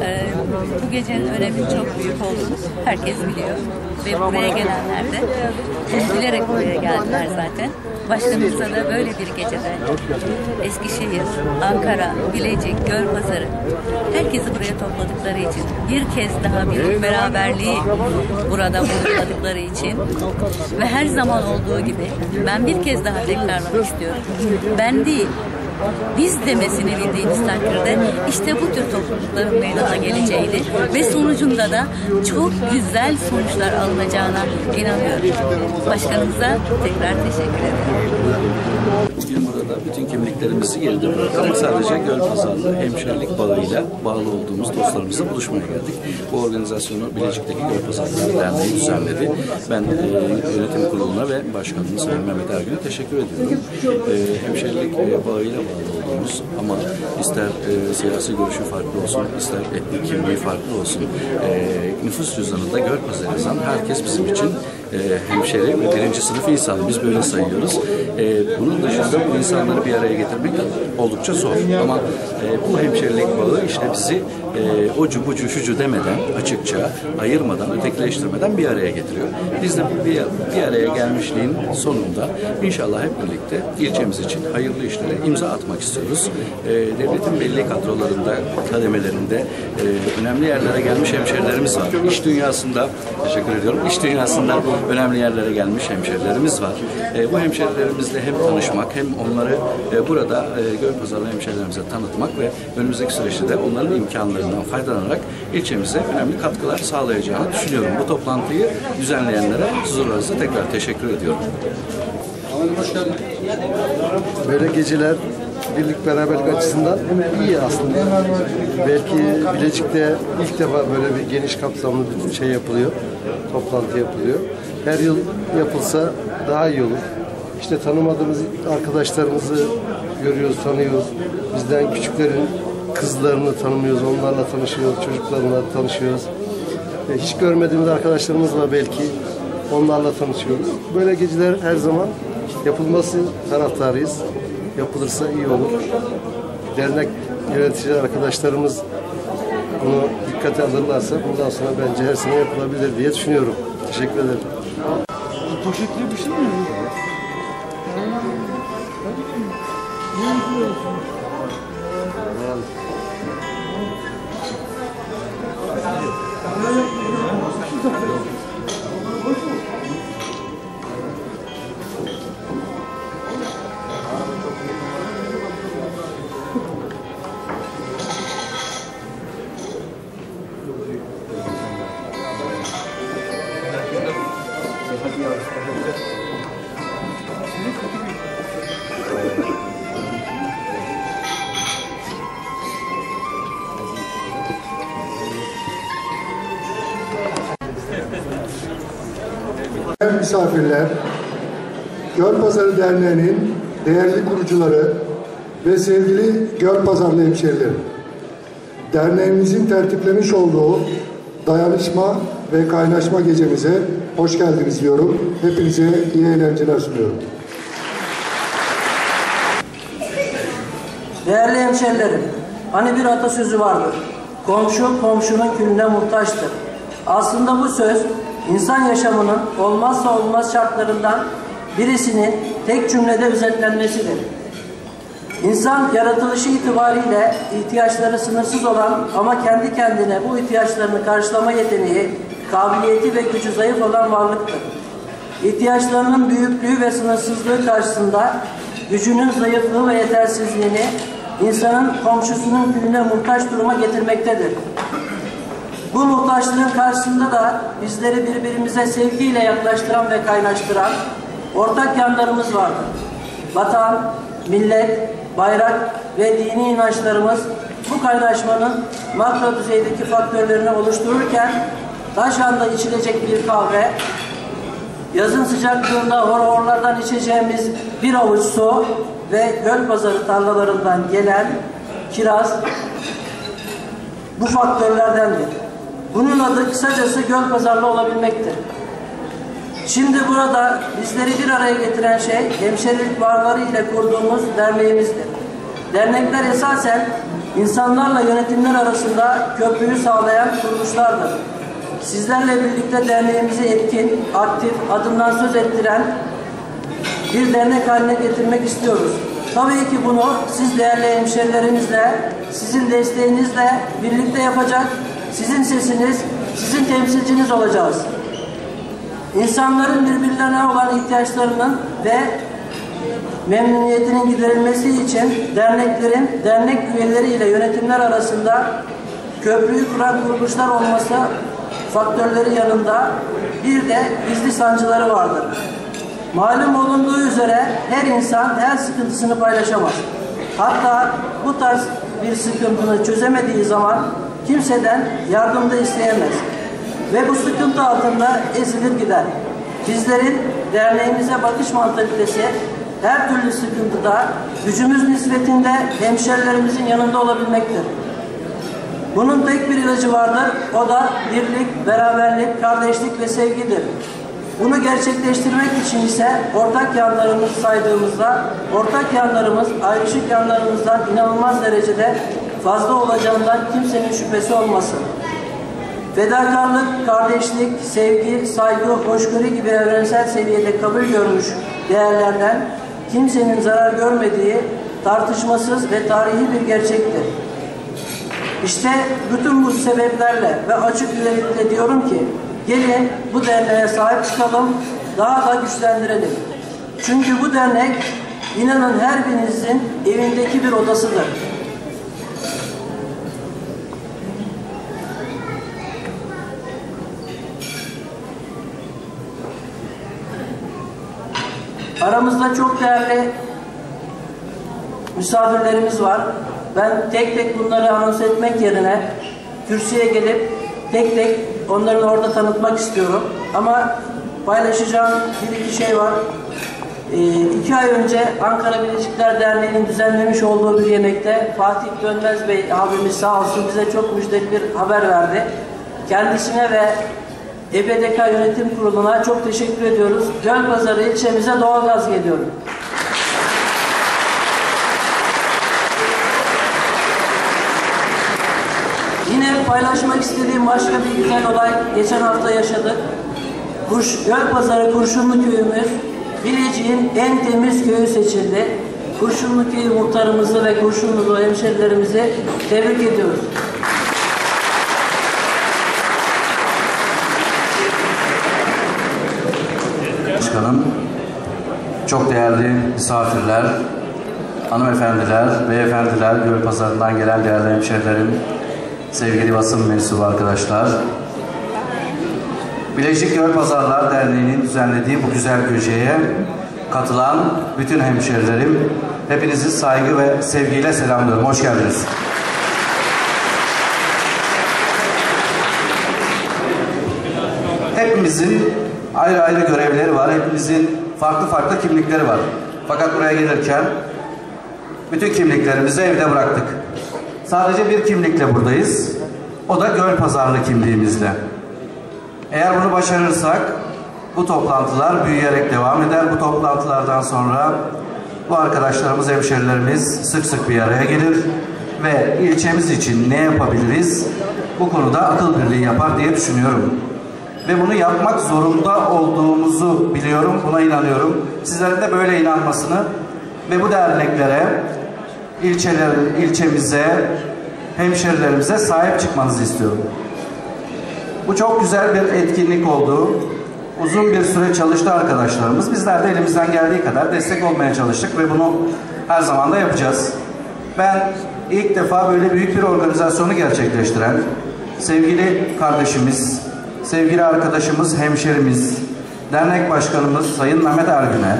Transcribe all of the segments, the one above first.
Ee, bu gecenin önemi çok büyük olduğunu herkes biliyor. Ve buraya gelenler de üzülerek buraya geldiler zaten. Başkanımıza da böyle bir gecede Eskişehir, Ankara, Bilecik, Gölpazarı herkesi buraya topladıkları için bir kez daha bir beraberliği burada bulundukları için ve her zaman olduğu gibi ben bir kez daha tekrarlamak istiyorum. Ben değil, biz demesini bildiğimiz takdirde işte bu tür toplulukların meydana geleceğini ve sonucunda da çok güzel sonuçlar alınacağına inanıyorum. Başkanımıza tekrar teşekkür ederim. Burada bütün kimliklerimizi geride bırakarak sadece göl pazarlı hemşerilik bağıyla bağlı olduğumuz dostlarımızla buluşmaya geldik. Bu organizasyonu Bilecik'teki Göl Pazarları Derneği düzenledi. Ben e, yönetim kuruluna ve başkanımız Sayın Mehmet Ergün'e teşekkür ediyorum. E, hemşerilik e, bağıyla bağlı olduğumuz ama ister e, siyasi görüşü farklı olsun, ister etnik kimliği farklı olsun, e, nüfus cüzdanında göl pazarı herkes bizim için e, hemşeri ve birinci sınıf insan. Biz böyle sayıyoruz. E, bunun dışında bu insanları bir araya getirmek oldukça zor. Ama e, bu hemşerilik bağı işte bizi e, ocu bucu şucu demeden, açıkça ayırmadan, ötekileştirmeden bir araya getiriyor. Biz de bir, bir araya gelmişliğin sonunda inşallah hep birlikte ilçemiz için hayırlı işlere imza atmak istiyoruz. E, devletin belli kadrolarında, kademelerinde e, önemli yerlere gelmiş hemşerilerimiz var. İş dünyasında, teşekkür ediyorum, iş dünyasında önemli yerlere gelmiş hemşerilerimiz var. E, bu hemşerilerimizle hem tanışmak hem onları e, burada e, Gölpazarlı hemşerilerimize tanıtmak ve önümüzdeki süreçte de onların imkanlarından faydalanarak ilçemize önemli katkılar sağlayacağını düşünüyorum. Bu toplantıyı düzenleyenlere huzurlarınızda tekrar teşekkür ediyorum. Böyle geceler birlik beraberlik açısından iyi aslında. Belki Bilecik'te ilk defa böyle bir geniş kapsamlı bir şey yapılıyor. Toplantı yapılıyor. Her yıl yapılsa daha iyi olur. İşte tanımadığımız arkadaşlarımızı görüyoruz, tanıyoruz. Bizden küçüklerin kızlarını tanımıyoruz, onlarla tanışıyoruz, çocuklarla tanışıyoruz. E, Hiç görmediğimiz arkadaşlarımızla belki onlarla tanışıyoruz. Böyle geceler her zaman yapılması taraftarıyız. Yapılırsa iyi olur. Dernek yöneticiler arkadaşlarımız bunu dikkate alırlarsa bundan sonra bence her sene yapılabilir diye düşünüyorum. Teşekkür ederim. Poşetli bir şey mi? Değerli misafirler, Gölpazarı Derneği'nin değerli kurucuları ve sevgili Gölpazarlı hemşerilerim. Derneğimizin tertiplemiş olduğu dayanışma ve kaynaşma gecemize hoş geldiniz diyorum. Hepinize iyi eğlenceler sunuyorum. Değerli hemşerilerim, hani bir atasözü vardır. Komşu komşunun külüne muhtaçtır. Aslında bu söz insan yaşamının olmazsa olmaz şartlarından birisinin tek cümlede özetlenmesidir. İnsan yaratılışı itibariyle ihtiyaçları sınırsız olan ama kendi kendine bu ihtiyaçlarını karşılama yeteneği, kabiliyeti ve gücü zayıf olan varlıktır. İhtiyaçlarının büyüklüğü ve sınırsızlığı karşısında gücünün zayıflığı ve yetersizliğini insanın komşusunun külüne muhtaç duruma getirmektedir. Bu muhtaçlığın karşısında da bizleri birbirimize sevgiyle yaklaştıran ve kaynaştıran ortak yanlarımız vardır. Vatan, millet, bayrak ve dini inançlarımız bu kaynaşmanın makro düzeydeki faktörlerini oluştururken taş anda içilecek bir kahve, yazın sıcaklığında horhorlardan içeceğimiz bir avuç su ve göl pazarı tarlalarından gelen kiraz bu faktörlerdendir. Bunun adı kısacası göl pazarlı olabilmektir. Şimdi burada bizleri bir araya getiren şey hemşerilik varları ile kurduğumuz derneğimizdir. Dernekler esasen insanlarla yönetimler arasında köprüyü sağlayan kuruluşlardır. Sizlerle birlikte derneğimizi etkin, aktif, adından söz ettiren bir dernek haline getirmek istiyoruz. Tabii ki bunu siz değerli hemşerilerimizle, sizin desteğinizle birlikte yapacak, sizin sesiniz, sizin temsilciniz olacağız. İnsanların birbirlerine olan ihtiyaçlarının ve memnuniyetinin giderilmesi için derneklerin dernek üyeleriyle yönetimler arasında köprüyü kuran kuruluşlar olması faktörleri yanında bir de gizli sancıları vardır. Malum olunduğu üzere her insan her sıkıntısını paylaşamaz. Hatta bu tarz bir sıkıntını çözemediği zaman kimseden yardım da isteyemez. Ve bu sıkıntı altında ezilir gider. Bizlerin derneğimize bakış mantalitesi her türlü sıkıntıda gücümüz nispetinde hemşerilerimizin yanında olabilmektir. Bunun tek bir ilacı vardır. O da birlik, beraberlik, kardeşlik ve sevgidir. Bunu gerçekleştirmek için ise ortak yanlarımız saydığımızda, ortak yanlarımız ayrışık yanlarımızdan inanılmaz derecede fazla olacağından kimsenin şüphesi olmasın. Fedakarlık, kardeşlik, sevgi, saygı, hoşgörü gibi evrensel seviyede kabul görmüş değerlerden kimsenin zarar görmediği tartışmasız ve tarihi bir gerçektir. İşte bütün bu sebeplerle ve açık yüreklilikle diyorum ki gelin bu derneğe sahip çıkalım, daha da güçlendirelim. Çünkü bu dernek inanın her birinizin evindeki bir odasıdır. Aramızda çok değerli misafirlerimiz var. Ben tek tek bunları anons etmek yerine kürsüye gelip tek tek onları orada tanıtmak istiyorum. Ama paylaşacağım bir iki şey var. Ee, iki ay önce Ankara Bilecikler Derneği'nin düzenlemiş olduğu bir yemekte Fatih Dönmez Bey abimiz sağ olsun bize çok müjdeli bir haber verdi. Kendisine ve EBDK Yönetim Kurulu'na çok teşekkür ediyoruz. Gölpazarı ilçemize doğalgaz geliyor. Yine paylaşmak istediğim başka bir güzel olay geçen hafta yaşadık. Kuş, Gölpazarı Kurşunlu köyümüz Bilecik'in en temiz köyü seçildi. Kurşunlu köyü muhtarımızı ve Kurşunlu hemşerilerimizi tebrik ediyoruz. Başkanım, çok değerli misafirler, hanımefendiler, beyefendiler, Gölpazarı'ndan gelen değerli hemşehrilerim, sevgili basın mensubu arkadaşlar. Bilecik Gölpazarlar Derneği'nin düzenlediği bu güzel geceye katılan bütün hemşehrilerim, hepinizi saygı ve sevgiyle selamlıyorum. Hoş geldiniz. Hepimizin ayrı ayrı görevleri var. Hepimizin farklı farklı kimlikleri var. Fakat buraya gelirken bütün kimliklerimizi evde bıraktık. Sadece bir kimlikle buradayız. O da göl pazarlı kimliğimizle. Eğer bunu başarırsak bu toplantılar büyüyerek devam eder. Bu toplantılardan sonra bu arkadaşlarımız, hemşerilerimiz sık sık bir araya gelir ve ilçemiz için ne yapabiliriz bu konuda akıl birliği yapar diye düşünüyorum ve bunu yapmak zorunda olduğumuzu biliyorum, buna inanıyorum. Sizlerin de böyle inanmasını ve bu derneklere, ilçeler, ilçemize, hemşerilerimize sahip çıkmanızı istiyorum. Bu çok güzel bir etkinlik oldu. Uzun bir süre çalıştı arkadaşlarımız. Bizler de elimizden geldiği kadar destek olmaya çalıştık ve bunu her zaman da yapacağız. Ben ilk defa böyle büyük bir organizasyonu gerçekleştiren sevgili kardeşimiz, sevgili arkadaşımız, hemşerimiz, dernek başkanımız Sayın Mehmet Ergün'e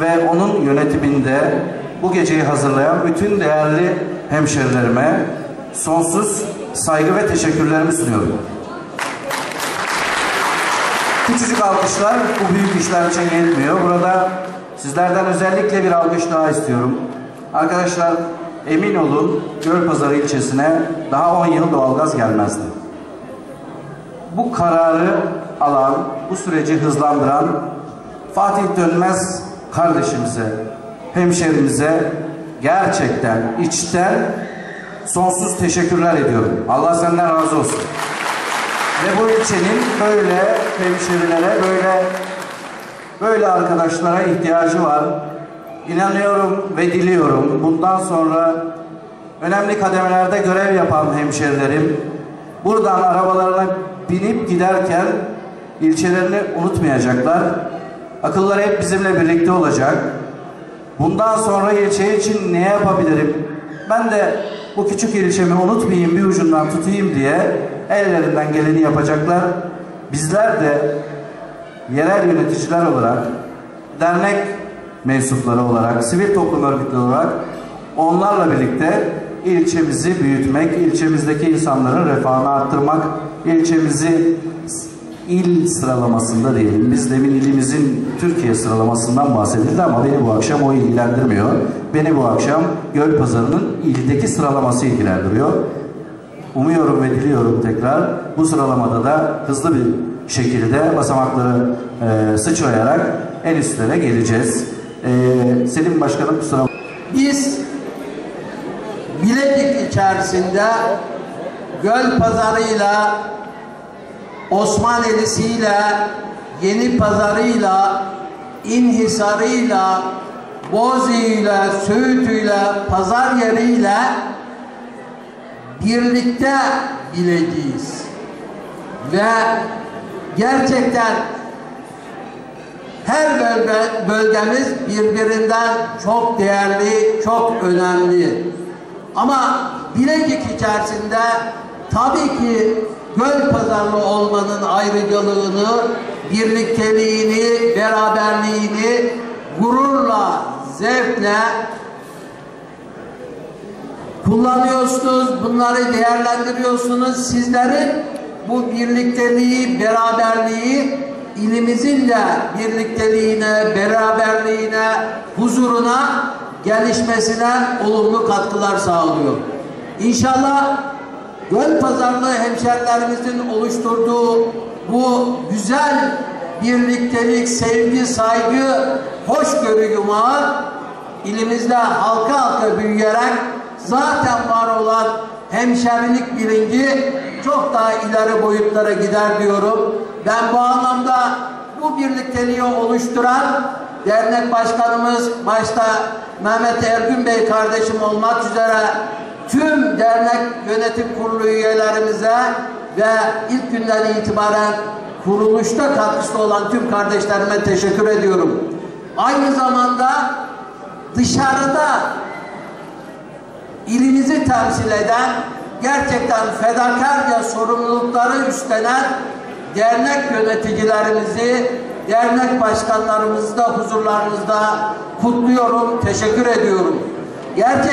ve onun yönetiminde bu geceyi hazırlayan bütün değerli hemşerilerime sonsuz saygı ve teşekkürlerimi sunuyorum. Küçücük alkışlar bu büyük işler için yetmiyor. Burada sizlerden özellikle bir alkış daha istiyorum. Arkadaşlar emin olun Gölpazarı ilçesine daha 10 yıl doğalgaz gelmezdi bu kararı alan, bu süreci hızlandıran Fatih Dönmez kardeşimize, hemşerimize gerçekten içten sonsuz teşekkürler ediyorum. Allah senden razı olsun. Ve bu ilçenin böyle hemşerilere, böyle böyle arkadaşlara ihtiyacı var. İnanıyorum ve diliyorum bundan sonra önemli kademelerde görev yapan hemşerilerim buradan arabalarına binip giderken ilçelerini unutmayacaklar. Akılları hep bizimle birlikte olacak. Bundan sonra ilçe için ne yapabilirim? Ben de bu küçük ilçemi unutmayayım, bir ucundan tutayım diye ellerinden geleni yapacaklar. Bizler de yerel yöneticiler olarak, dernek mensupları olarak, sivil toplum örgütleri olarak onlarla birlikte ilçemizi büyütmek, ilçemizdeki insanların refahını arttırmak, ilçemizi il sıralamasında diyelim. Biz demin ilimizin Türkiye sıralamasından bahsedildi ama beni bu akşam o ilgilendirmiyor. Beni bu akşam Gölpazarı'nın ildeki sıralaması ilgilendiriyor. Umuyorum ve diliyorum tekrar bu sıralamada da hızlı bir şekilde basamakları e, sıçrayarak en üstlere geleceğiz. E, Selim Başkanım kusura Biz Bilecik içerisinde Göl Pazarı'yla Osmanelisi'yle Yeni Pazarı'yla İnhisarı'yla Bozi'yle Söğütü'yle Pazar yeriyle birlikte bileceğiz. Ve gerçekten her bölge, bölgemiz birbirinden çok değerli, çok önemli. Ama Bilecik içerisinde tabii ki göl pazarlı olmanın ayrıcalığını, birlikteliğini, beraberliğini gururla, zevkle kullanıyorsunuz, bunları değerlendiriyorsunuz. Sizlerin bu birlikteliği, beraberliği ilimizin de birlikteliğine, beraberliğine, huzuruna, gelişmesine olumlu katkılar sağlıyor. İnşallah göl pazarlı hemşerilerimizin oluşturduğu bu güzel birliktelik, sevgi, saygı, hoşgörü yumağı ilimizde halka halka büyüyerek zaten var olan hemşerilik bilinci çok daha ileri boyutlara gider diyorum. Ben bu anlamda bu birlikteliği oluşturan dernek başkanımız başta Mehmet Ergün Bey kardeşim olmak üzere tüm dernek yönetim kurulu üyelerimize ve ilk günden itibaren kuruluşta katkısı olan tüm kardeşlerime teşekkür ediyorum. Aynı zamanda dışarıda ilimizi temsil eden gerçekten fedakarca sorumlulukları üstlenen dernek yöneticilerimizi, dernek başkanlarımızı da huzurlarınızda kutluyorum, teşekkür ediyorum. Gerçekten